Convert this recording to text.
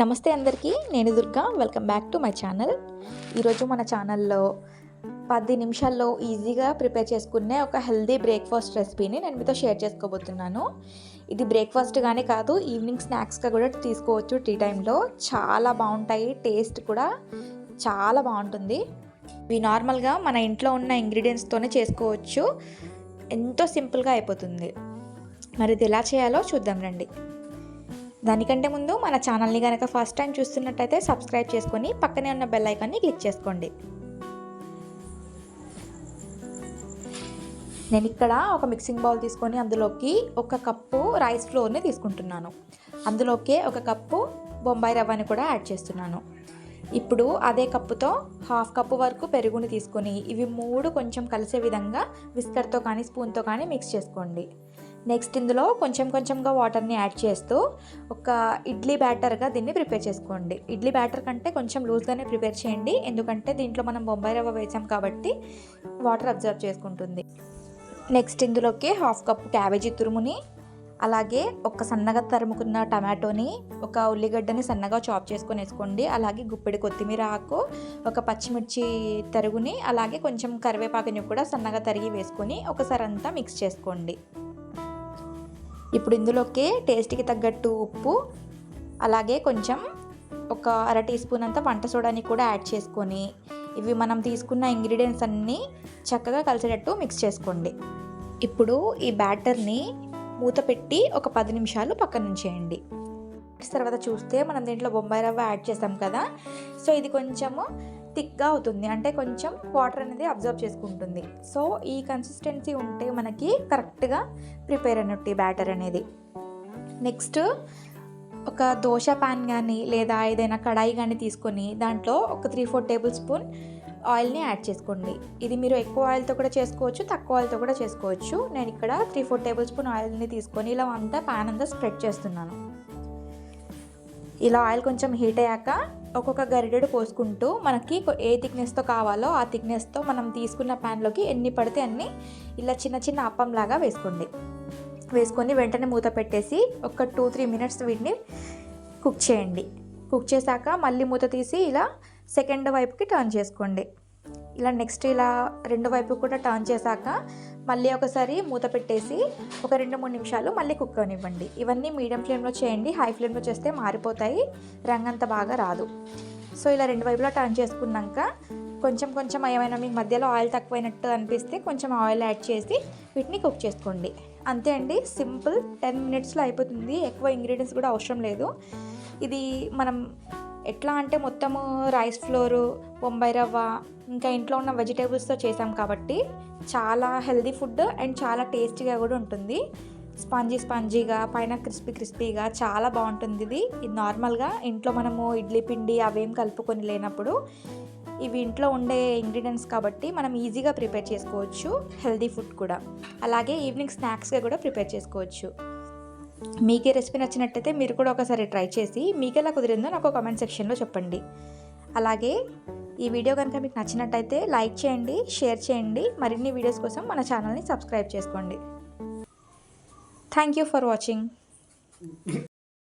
నమస్తే అందరికీ నేను Durga. Welcome back to my channel ఈరోజు మన ఛానల్లో పది నిమిషాల్లో ఈజీగా ప్రిపేర్ చేసుకునే ఒక హెల్దీ బ్రేక్ఫాస్ట్ రెసిపీని నేను మీతో షేర్ చేసుకోబోతున్నాను. ఇది బ్రేక్ఫాస్ట్గానే కాదు ఈవినింగ్ స్నాక్స్గా కూడా తీసుకోవచ్చు. టీ టైంలో చాలా బాగుంటాయి టేస్ట్ కూడా చాలా బాగుంటుంది. ఇవి నార్మల్గా మన ఇంట్లో ఉన్న ఇంగ్రీడియంట్స్తోనే చేసుకోవచ్చు. ఎంతో సింపుల్గా అయిపోతుంది. మరి ఇది ఎలా చేయాలో చూద్దాం రండి. దానికంటే ముందు మన ఛానల్ని కనుక ఫస్ట్ టైం చూస్తున్నట్టయితే సబ్స్క్రైబ్ చేసుకొని పక్కనే ఉన్న బెల్ ఐకాన్ని క్లిక్ చేసుకోండి. నేను ఇక్కడ ఒక మిక్సింగ్ బౌల్ తీసుకొని అందులోకి ఒక కప్పు రైస్ ఫ్లోర్ని తీసుకుంటున్నాను. అందులోకే ఒక కప్పు బొంబాయి రవ్వని కూడా యాడ్ చేస్తున్నాను. ఇప్పుడు అదే కప్పుతో హాఫ్ కప్పు వరకు పెరుగుని తీసుకొని ఇవి మూడు కొంచెం కలిసే విధంగా విస్కర్తో కానీ స్పూన్తో కానీ మిక్స్ చేసుకోండి. నెక్స్ట్ ఇందులో కొంచెం కొంచెంగా వాటర్ని యాడ్ చేస్తూ ఒక ఇడ్లీ బ్యాటర్గా దీన్ని ప్రిపేర్ చేసుకోండి. ఇడ్లీ బ్యాటర్ కంటే కొంచెం లూజ్గానే ప్రిపేర్ చేయండి. ఎందుకంటే దీంట్లో మనం బొంబాయి రవ్వ వేసాం కాబట్టి వాటర్ అబ్జర్వ్ చేసుకుంటుంది. నెక్స్ట్ ఇందులోకి హాఫ్ కప్ క్యాబేజీ తురుముని అలాగే ఒక సన్నగా తరుముకున్న టమాటోని ఒక ఉల్లిగడ్డని సన్నగా చాప్ చేసుకొని వేసుకోండి. అలాగే గుప్పెడి కొత్తిమీర ఆకు ఒక పచ్చిమిర్చి తరుగుని అలాగే కొంచెం కరివేపాకుని కూడా సన్నగా తరిగి వేసుకొని ఒకసారి అంతా మిక్స్ చేసుకోండి. ఇప్పుడు ఇందులోకి టేస్ట్కి తగ్గట్టు ఉప్పు అలాగే కొంచెం ఒక అర టీ స్పూన్ అంతా వంట సోడాని కూడా యాడ్ చేసుకొని ఇవి మనం తీసుకున్న ఇంగ్రీడియంట్స్ అన్నీ చక్కగా కలిసేటట్టు మిక్స్ చేసుకోండి. ఇప్పుడు ఈ బ్యాటర్ని మూత పెట్టి ఒక పది నిమిషాలు పక్కన ఉంచేయండి. తర్వాత చూస్తే మనం దీంట్లో బొంబాయి రవ్వ యాడ్ చేసాం కదా. సో ఇది కొంచెము థిక్గా అవుతుంది. అంటే కొంచెం వాటర్ అనేది అబ్జర్వ్ చేసుకుంటుంది. సో ఈ కన్సిస్టెన్సీ ఉంటే మనకి కరెక్ట్గా ప్రిపేర్ అయినట్టు బ్యాటర్ అనేది. నెక్స్ట్ ఒక దోశ పాన్ కానీ లేదా ఏదైనా కడాయి కానీ తీసుకొని దాంట్లో ఒక త్రీ ఫోర్ టేబుల్ స్పూన్ ఆయిల్ని యాడ్ చేసుకోండి. ఇది మీరు ఎక్కువ ఆయిల్తో కూడా చేసుకోవచ్చు తక్కువ ఆయిల్తో కూడా చేసుకోవచ్చు. నేను ఇక్కడ త్రీ ఫోర్ టేబుల్ స్పూన్ ఆయిల్ని తీసుకొని ఇలా అంతా పాన్ అంతా స్ప్రెడ్ చేస్తున్నాను. ఇలా ఆయిల్ కొంచెం హీట్ అయ్యాక ఒక్కొక్క గరిటెడు పోసుకుంటూ మనకి ఏ థిక్నెస్తో కావాలో ఆ థిక్నెస్తో మనం తీసుకున్న ప్యాన్లోకి ఎన్ని పడితే అన్ని ఇలా చిన్న చిన్న అప్పంలాగా వేసుకోండి. వేసుకొని వెంటనే మూత పెట్టేసి ఒక టూ త్రీ మినిట్స్ వీటిని కుక్ చేయండి. కుక్ చేశాక మళ్ళీ మూత తీసి ఇలా సెకండ్ వైపుకి టర్న్ చేసుకోండి. ఇలా నెక్స్ట్ ఇలా రెండు వైపు కూడా టర్న్ చేశాక మళ్ళీ ఒకసారి మూత పెట్టేసి ఒక రెండు మూడు నిమిషాలు మళ్ళీ కుక్ అవనివ్వండి. ఇవన్నీ మీడియం ఫ్లేమ్లో చేయండి హై ఫ్లేమ్లో చేస్తే మారిపోతాయి రంగంత బాగా రాదు. సో ఇలా రెండు వైపులా టర్న్ చేసుకున్నాక కొంచెం కొంచెం ఏమైనా మీకు మధ్యలో ఆయిల్ తక్కువైనట్టు అనిపిస్తే కొంచెం ఆయిల్ యాడ్ చేసి వీటిని కుక్ చేసుకోండి. అంతే అండి సింపుల్ టెన్ మినిట్స్లో అయిపోతుంది. ఎక్కువ ఇంగ్రీడియంట్స్ కూడా అవసరం లేదు. ఇది మనం ఎట్లా అంటే మొత్తము రైస్ ఫ్లోరు బొంబాయి రవ్వ ఇంకా ఇంట్లో ఉన్న వెజిటేబుల్స్తో చేసాం కాబట్టి చాలా హెల్దీ ఫుడ్ అండ్ చాలా టేస్టీగా కూడా ఉంటుంది. స్పాంజీ స్పాంజీగా పైన క్రిస్పీ క్రిస్పీగా చాలా బాగుంటుంది ఇది. ఇది నార్మల్గా ఇంట్లో మనము ఇడ్లీ పిండి అవేం కలుపుకొని లేనప్పుడు ఇవి ఇంట్లో ఉండే ఇంగ్రీడియంట్స్ కాబట్టి మనం ఈజీగా ప్రిపేర్ చేసుకోవచ్చు హెల్దీ ఫుడ్ కూడా. అలాగే ఈవినింగ్ స్నాక్స్గా కూడా ప్రిపేర్ చేసుకోవచ్చు. మీకే రెసిపీ నచ్చినట్టయితే మీరు కూడా ఒకసారి ట్రై చేసి మీకు ఎలా కుదిరిందో నాకు కామెంట్ సెక్షన్లో చెప్పండి. అలాగే ఈ వీడియో కనుక మీకు నచ్చినట్టయితే లైక్ చేయండి షేర్ చేయండి మరిన్ని వీడియోస్ కోసం మన ఛానల్ని సబ్స్క్రైబ్ చేసుకోండి. Thank you for watching